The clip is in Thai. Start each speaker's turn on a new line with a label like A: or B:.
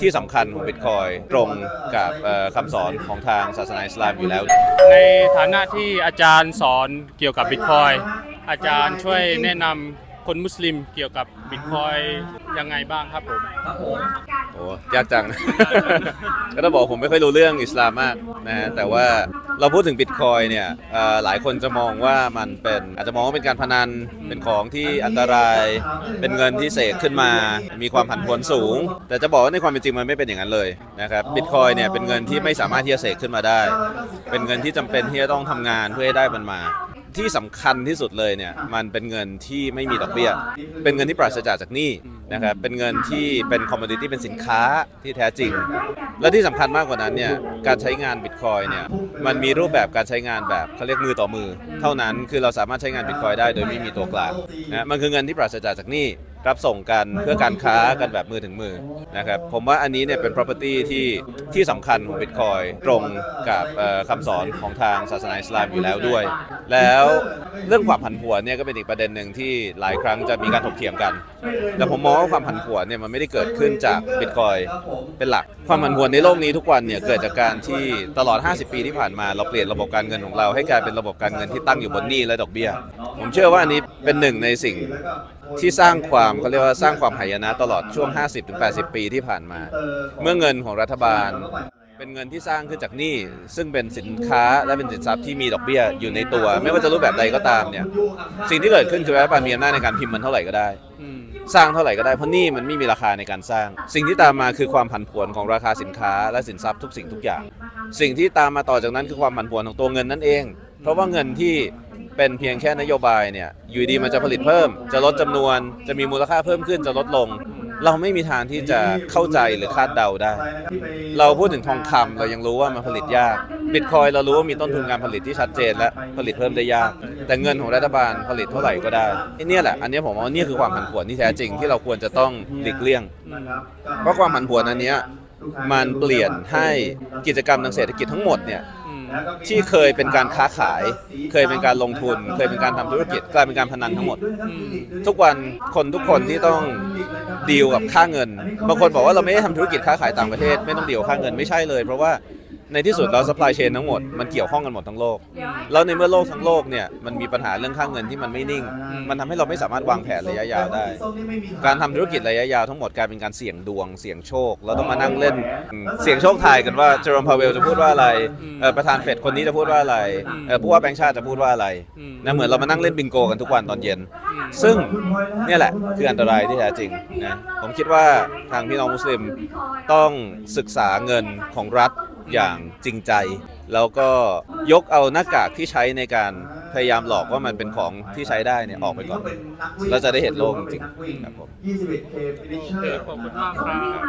A: ที่สำคัญของบิตคอยตรงกับคำสอนของทางศาสนาอิสลามอยู่แล้ว
B: ในฐานะที่อาจารย์สอนเกี่ยวกับบิตคอยอาจารย์ช่วยแนะนำคนมุสลิมเกี่ยวกับบิตคอยยังไงบ้างครับผม
A: โอ้ยากจัง ก็ต้องบอกผมไม่ค่อยรู้เรื่องอิสลามมากนะฮะแต่ว่าเราพูดถึงบิตคอยเนี่ยเอ่อหลายคนจะมองว่ามันเป็นอาจจะมองว่าเป็นการพนันเป็นของที่อันตราย เป็นเงินที่เสกขึ้นมา มีความผันผวนสูง แต่จะบอกว่าในความเป็นจริงมันไม่เป็นอย่างนั้นเลยนะครับบิตคอยเนี่ยเป็นเงินที่ไม่สามารถที่จะเสกขึ้นมาได้ เป็นเงินที่จำเป็นที่จะต้องทำงานเพื่อให้ได้มันมา ที่สำคัญที่สุดเลยเนี่ยมันเป็นเงินที่ไม่มีดอกเบี้ย เป็นเงินที่ปราศจากจากหนี้นะครับเป็นเงินที่เป็นคอมมอดิตี้เป็นสินค้าที่แท้จริง และที่สำคัญมากกว่านั้นเนี่ยการใช้งานบิตคอยเนี่ยมันมีรูปแบบการใช้งานแบบเขาเรียกมือต่อมือ เท่านั้นคือเราสามารถใช้งานบิตคอยได้โดยไม่มีตัวกลางนะมันคือเงินที่ปราศจากจากหนี้ รับส่งกันเพื่อการค้ากันแบบมือถึงมือนะครับผมว่าอันนี้เนี่ยเป็น property ที่ที่สำคัญของบิตคอยตรงกับเอ่อคำสอนของทางศาสนาอิสลามอยู่แล้วด้วย แล้วเรื่องความผันผวนเนี่ยก็เป็นอีกประเด็นหนึ่งที่หลายครั้งจะมีการถกเถียงกัน แต่ผมมองว่าความผันผวนเนี่ยมันไม่ได้เกิดขึ้นจากบิตคอยเป็นหลัก ความผันผวนในโลกนี้ทุกวันเนี่ยเกิดจากการที่ตลอด 50 ปีที่ผ่านมาเราเปลี่ยนระบบการเงินของเราให้กลายเป็นระบบการเงินที่ตั้งอยู่บนหนี้และดอกเบี้ย ผมเชื่อว่าอันนี้เป็นหนึ่งในสิ่งที่สร้างความเขาเรียกว่าสร้างความหายนะตลอดช่วง 50-80 ปีที่ผ่านมา เมื่อเงินของรัฐบาล เป็นเงินที่สร้างขึ้นจากหนี้ซึ่งเป็นสินค้าและเป็นสินทรัพย์ที่มีดอกเบี้ยอยู่ในตัว ไม่ว่าจะรูปแบบใดก็ตามเนี่ยสิ่งที่เกิดขึ้นคือรัฐบาลมีอำนาจในการพิมพ์มันเท่าไหร่ก็ได้สร้างเท่าไหร่ก็ได้เพราะหนี่มันไม่มีราคาในการสร้าง สิ่งที่ตามมาคือความผันผวนของราคาสินค้าและสินทรัพย์ทุกสิ่งทุกอย่าง สิ่งที่ตามมาต่อจากนั้นคือความผันผวนของตัวเงินนั่นเอง เพราะว่าเงินที่เป็นเพียงแค่นโยบายเนี่ยอยู่ดีมันจะผลิตเพิ่ม จะลดจำนวน จะมีมูลค่าเพิ่มขึ้นจะลดลงเราไม่มีทางที่จะเข้าใจหรือคาดเดาได้ เราพูดถึงทองคำเรายังรู้ว่ามันผลิตยากบิตคอยเรารู้ว่ามีต้นทุนการผลิตที่ชัดเจนและผลิตเพิ่มได้ยาก แต่เงินของรัฐบาลผลิตเท่าไหร่ก็ได้นี่แหละ อันนี้ผมว่านี่คือความผันผวนที่แท้จริงที่เราควรจะต้องหลีกเลี่ยง เพราะความผันผวนอันนี้ มันเปลี่ยนให้กิจกรรมทางเศรษฐกิจทั้งหมดเนี่ย
B: อืม
A: ที่เคยเป็นการค้าขาย เคยเป็นการลงทุน เคยเป็นการทำธุรกิจกลายเป็นการพนันทั้งหมด ทุกวันคนทุกคนที่ต้องดีลกับค่าเงิน บางคนบอกว่าเราไม่ได้ทำธุรกิจค้าขายต่างประเทศ ไม่ต้องดีลค่าเงินไม่ใช่เลย เพราะว่า ในที่สุดเรา supply chain ทั้งหมดมันเกี่ยวข้องกันหมดทั้งโลก แล้วในเมื่อโลกทั้งโลกเนี่ยมันมีปัญหาเรื่องค่าเงินที่มันไม่นิ่ง มันทำให้เราไม่สามารถวางแผนระยะยาวได้ การทำธุรกิจระยะยาวทั้งหมดกลายเป็นการเสี่ยงดวง เสี่ยงโชค แล้วต้องมานั่งเล่นเสี่ยงโชคทายกันว่าเจอร์มพาเวลจะพูดว่าอะไรเอ่อประธานเฟดคนนี้จะพูดว่าอะไรเอ่อผู้ว่าแบงค์ชาติจะพูดว่าอะไร
B: อืม
A: นะเหมือนเรามานั่งเล่นบิงโกกันทุกวันตอนเย็น ซึ่งเนี่ยแหละคืออันตรายที่แท้จริงนะผมคิดว่าทางพี่น้องมุสลิมต้องศึกษาเงินของรัฐ อย่างจริงใจ แล้วก็ยกเอาหน้ากากที่ใช้ในการพยายามหลอกว่ามันเป็นของที่ใช้ได้เนี่ยออกไปก่อน เราจะได้เห็นโลกจริงๆครับผม
B: โอเคขอบคุณมากครับ